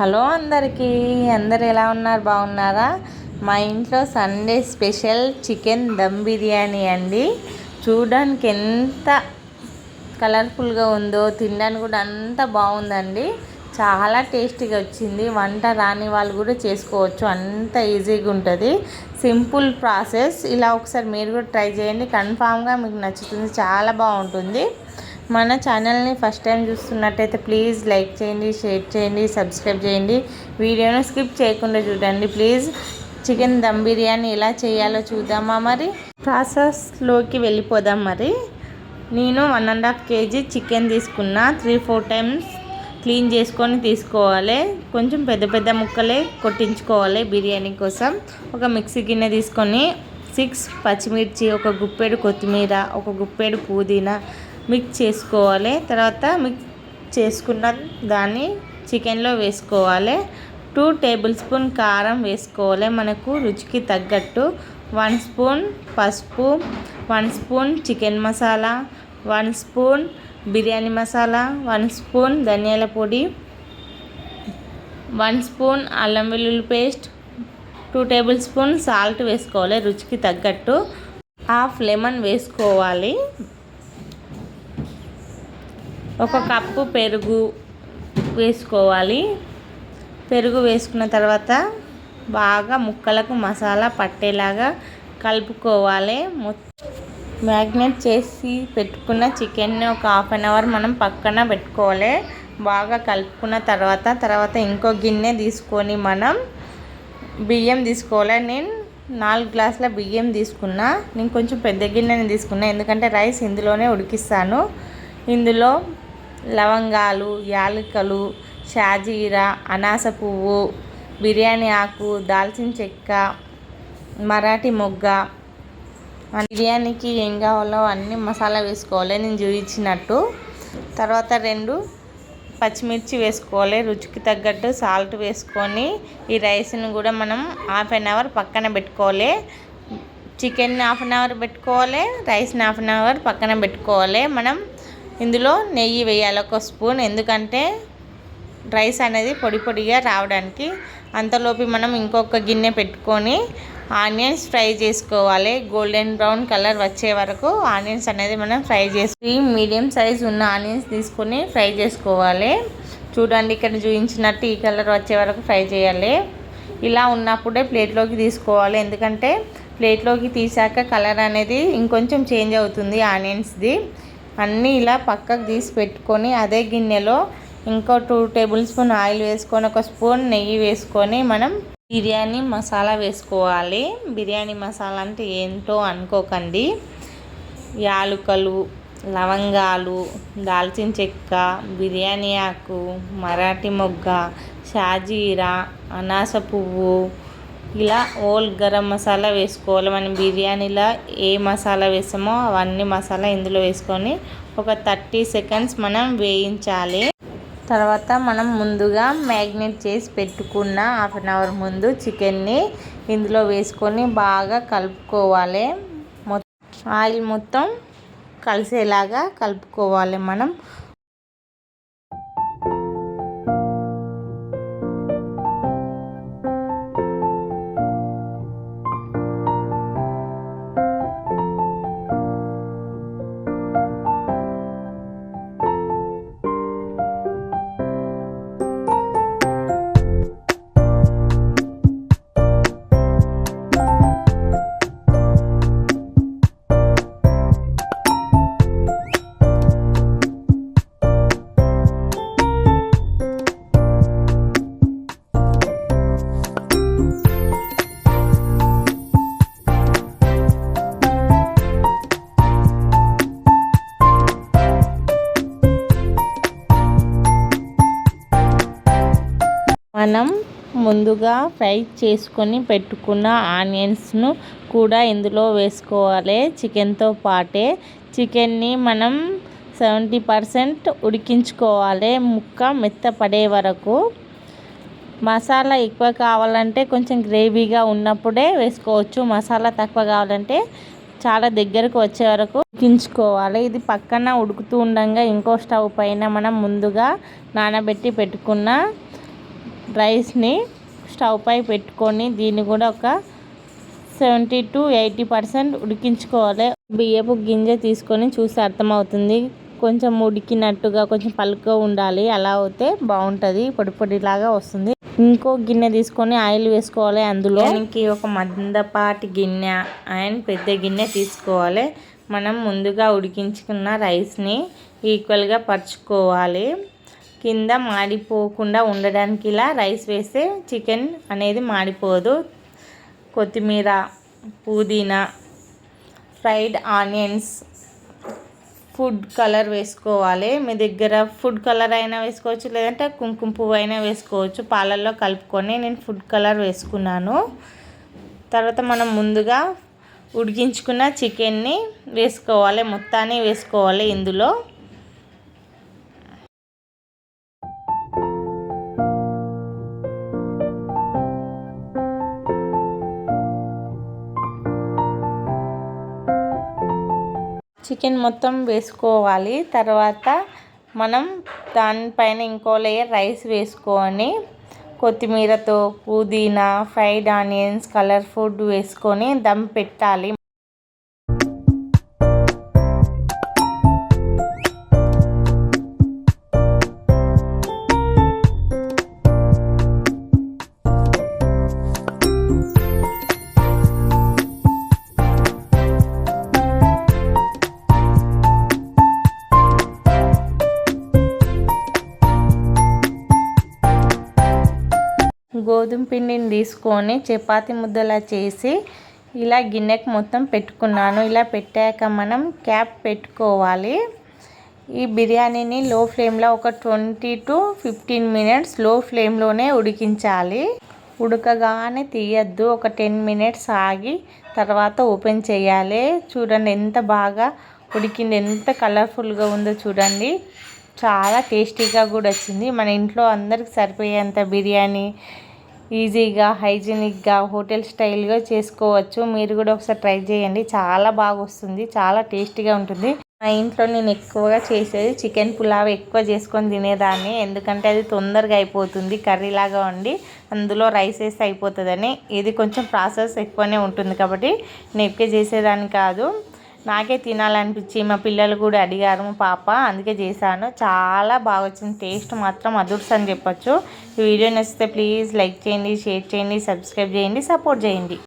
Hello అందరికీ అందరు ఎలా ఉన్నారు? బాగున్నారా? మా ఇంట్లో Sunday special chicken dum biryani అండి. చూడడానికి ఎంత కలర్ఫుల్గా ఉందో తినడానికి కూడా అంత బాగుందండి. చాలా టేస్టీగా వచ్చింది. వంట రాని వాళ్ళు కూడా చేసుకోవచ్చు. అంత ఈజీగా ఉంటుంది. Simple process. ఇలా ఒకసారి మీరు కూడా ట్రై చేయండి. కన్ఫామ్గా మీకు నచ్చుతుంది. చాలా బాగుంటుంది. మన ఛానల్ని ఫస్ట్ టైం చూస్తున్నట్టయితే ప్లీజ్ లైక్ చేయండి షేర్ చేయండి సబ్స్క్రైబ్ చేయండి. వీడియోను స్కిప్ చేయకుండా చూడండి. ప్లీజ్ చికెన్ దమ్ బిర్యానీ ఎలా చేయాలో చూద్దామా మరి? ప్రాసెస్లోకి వెళ్ళిపోదాం మరి. నేను one and half KG chicken తీసుకున్నా. త్రీ ఫోర్ టైమ్స్ క్లీన్ చేసుకొని తీసుకోవాలి. కొంచెం పెద్ద పెద్ద ముక్కలే కొట్టించుకోవాలి బిర్యానీ కోసం. ఒక మిక్సీ గిన్నె తీసుకొని సిక్స్ పచ్చిమిర్చి ఒక గుప్పెడు కొత్తిమీర ఒక గుప్పెడు పుదీనా మిక్స్ చేసుకోవాలి. తర్వాత మిక్స్ చేసుకున్న దాన్ని చికెన్లో వేసుకోవాలి. టూ టేబుల్ స్పూన్ కారం వేసుకోవాలి. మనకు రుచికి తగ్గట్టు. వన్ స్పూన్ పసుపు one spoon chicken masala one spoon biryani masala one spoon ధనియాల పొడి వన్ స్పూన్ అల్లం వెల్లుల్లి paste two table spoon salt వేసుకోవాలి రుచికి తగ్గట్టు. హాఫ్ లెమన్ వేసుకోవాలి. ఒక కప్పు పెరుగు వేసుకోవాలి. పెరుగు వేసుకున్న తర్వాత బాగా ముక్కలకు మసాలా పట్టేలాగా కలుపుకోవాలి. మ్యాగ్నేట్ చేసి పెట్టుకున్న చికెన్ని ఒక హాఫ్ అన్ అవర్ మనం పక్కన పెట్టుకోవాలి. బాగా కలుపుకున్న తర్వాత తర్వాత ఇంకో గిన్నె తీసుకొని మనం బియ్యం తీసుకోవాలి. నేను నాలుగు గ్లాసుల బియ్యం తీసుకున్నా. నేను కొంచెం పెద్ద గిన్నెని తీసుకున్నా. ఎందుకంటే రైస్ ఇందులోనే ఉడికిస్తాను. ఇందులో లవంగాలు యాలకులు షాజీరా అనాస పువ్వు బిర్యానీ ఆకు దాల్చిన చెక్క మరాఠీ మొగ్గ. బిర్యానీకి ఏం కావాలో అన్ని మసాలా వేసుకోవాలి నేను చూపించినట్టు. తర్వాత రెండు పచ్చిమిర్చి వేసుకోవాలి రుచికి తగ్గట్టు సాల్ట్ వేసుకొని ఈ రైస్ని కూడా మనం హాఫ్ అన్ అవర్ పక్కన పెట్టుకోవాలి. చికెన్ హాఫ్ అన్ అవర్ పెట్టుకోవాలి రైస్ని హాఫ్ అన్ అవర్ పక్కన పెట్టుకోవాలి. మనం ఇందులో నెయ్యి వేయాలి ఒక స్పూన్. ఎందుకంటే రైస్ అనేది పొడి పొడిగా రావడానికి అంతలోపు మనం ఇంకొక గిన్నె పెట్టుకొని ఆనియన్స్ ఫ్రై చేసుకోవాలి. గోల్డెన్ బ్రౌన్ కలర్ వచ్చే వరకు ఆనియన్స్ అనేది మనం ఫ్రై చేసి మీడియం సైజ్ ఉన్న ఆనియన్స్ తీసుకొని ఫ్రై చేసుకోవాలి. చూడండి ఇక్కడ చూపించినట్టు ఈ కలర్ వచ్చే వరకు ఫ్రై చేయాలి. ఇలా ఉన్నప్పుడే ప్లేట్లోకి తీసుకోవాలి. ఎందుకంటే ప్లేట్లోకి తీసాక కలర్ అనేది ఇంకొంచెం చేంజ్ అవుతుంది ఆనియన్స్ది. అన్నీ ఇలా పక్కకు తీసి పెట్టుకొని అదే గిన్నెలో ఇంకో టూ టేబుల్ స్పూన్ ఆయిల్ వేసుకొని ఒక స్పూన్ నెయ్యి వేసుకొని మనం బిర్యానీ మసాలా వేసుకోవాలి. బిర్యానీ మసాలా అంటే ఏంటో అనుకోకండి. యాలుకలు లవంగాలు దాల్చిన చెక్క బిర్యానీ ఆకు మరాఠీ మొగ్గ షాజీరా అనాస పువ్వు ఇలా ఓల్ గరం మసాలా వేసుకోవాలి. మనం బిర్యానీలో ఏ మసాలా వేసామో అవన్నీ మసాలా ఇందులో వేసుకొని ఒక థర్టీ సెకండ్స్ మనం వేయించాలి. తర్వాత మనం ముందుగా మ్యాగ్నేట్ చేసి పెట్టుకున్న హాఫ్ అన్ అవర్ ముందు చికెన్ని ఇందులో వేసుకొని బాగా కలుపుకోవాలి. ఆయిల్ మొత్తం కలిసేలాగా కలుపుకోవాలి మనం. మనం ముందుగా ఫ్రై చేసుకొని పెట్టుకున్న ఆనియన్స్ను కూడా ఇందులో వేసుకోవాలి. చికెన్తో పాటే చికెన్ని మనం సెవెంటీ పర్సెంట్ ఉడికించుకోవాలి. ముక్క మెత్తపడే వరకు మసాలా ఎక్కువ కావాలంటే కొంచెం గ్రేవీగా ఉన్నప్పుడే వేసుకోవచ్చు. మసాలా తక్కువ కావాలంటే చాలా దగ్గరకు వచ్చే వరకు ఉడికించుకోవాలి. ఇది పక్కన ఉడుకుతూ ఉండగా ఇంకో స్టవ్ పైన మనం ముందుగా నానబెట్టి పెట్టుకున్న రైస్ని స్టవ్ పై పెట్టుకొని దీన్ని కూడా ఒక సెవెంటీ టు ఎయిటీ పర్సెంట్ ఉడికించుకోవాలి. బియ్యపు గింజ తీసుకొని చూస్తే అర్థమవుతుంది. కొంచెం ఉడికినట్టుగా కొంచెం పలుకుగా ఉండాలి. అలా అయితే బాగుంటుంది. పొడి పొడిలాగా వస్తుంది. ఇంకో గిన్నె తీసుకొని ఆయిల్ వేసుకోవాలి అందులో. దానికి ఒక మందపాటి గిన్నె అండ్ పెద్ద గిన్నె తీసుకోవాలి. మనం ముందుగా ఉడికించుకున్న రైస్ని ఈక్వల్గా పరుచుకోవాలి. కింద మాడిపోకుండా ఉండడానికి ఇలా రైస్ వేస్తే చికెన్ అనేది మాడిపోదు. కొత్తిమీర పుదీనా ఫ్రైడ్ ఆనియన్స్ ఫుడ్ కలర్ వేసుకోవాలి. మీ దగ్గర ఫుడ్ కలర్ అయినా వేసుకోవచ్చు లేదంటే కుంకుమ పువ్వు అయినా వేసుకోవచ్చు. పాలల్లో కలుపుకొని నేను ఫుడ్ కలర్ వేసుకున్నాను. తర్వాత మనం ముందుగా ఉడికించుకున్న చికెన్ని వేసుకోవాలి మొత్తాన్ని వేసుకోవాలి ఇందులో. చికెన్ మొత్తం వేసుకోవాలి. తర్వాత మనం దానిపైన ఇంకో లేయర్ రైస్ వేసుకొని కొత్తిమీరతో పుదీనా ఫ్రైడ్ ఆనియన్స్ కలర్ ఫుడ్ వేసుకొని దమ్ పెట్టాలి. గోధుమ పిండిని తీసుకొని చపాతి ముద్దలా చేసి ఇలా గిన్నెకి మొత్తం పెట్టుకున్నాను. ఇలా పెట్టాక మనం క్యాప్ పెట్టుకోవాలి. ఈ బిర్యానీని లో ఫ్లేమ్లో ఒక ట్వంటీ టు ఫిఫ్టీన్ మినిట్స్లో ఫ్లేమ్లోనే ఉడికించాలి. ఉడకగానే తీయద్దు. ఒక టెన్ మినిట్స్ ఆగి తర్వాత ఓపెన్ చేయాలి. చూడండి ఎంత బాగా ఉడికింది ఎంత కలర్ఫుల్గా ఉందో చూడండి. చాలా టేస్టీగా కూడా వచ్చింది. మన ఇంట్లో అందరికి సరిపోయేంత బిర్యానీ ఈజీగా హైజీనిక్గా హోటల్ స్టైల్గా చేసుకోవచ్చు. మీరు కూడా ఒకసారి ట్రై చేయండి. చాలా బాగా వస్తుంది. చాలా టేస్టీగా ఉంటుంది. మా ఇంట్లో నేను ఎక్కువగా చేసేది చికెన్ పులావ్ ఎక్కువ చేసుకొని తినేదాన్ని. ఎందుకంటే అది తొందరగా అయిపోతుంది. కర్రీలాగా ఉండి అందులో రైస్ వేస్తే అయిపోతుందని. ఇది కొంచెం ప్రాసెస్ ఎక్కువనే ఉంటుంది కాబట్టి నేను ఎక్కువ చేసేదాన్ని కాదు. నాకే తినాలనిపించి మా పిల్లలు కూడా అడిగారు మా పాప అందుకే చేశాను. చాలా బాగా వచ్చింది టేస్ట్ మాత్రం అదుర్స్ అని చెప్పొచ్చు. ఈ వీడియో నచ్చితే ప్లీజ్ లైక్ చేయండి షేర్ చేయండి సబ్స్క్రైబ్ చేయండి సపోర్ట్ చేయండి.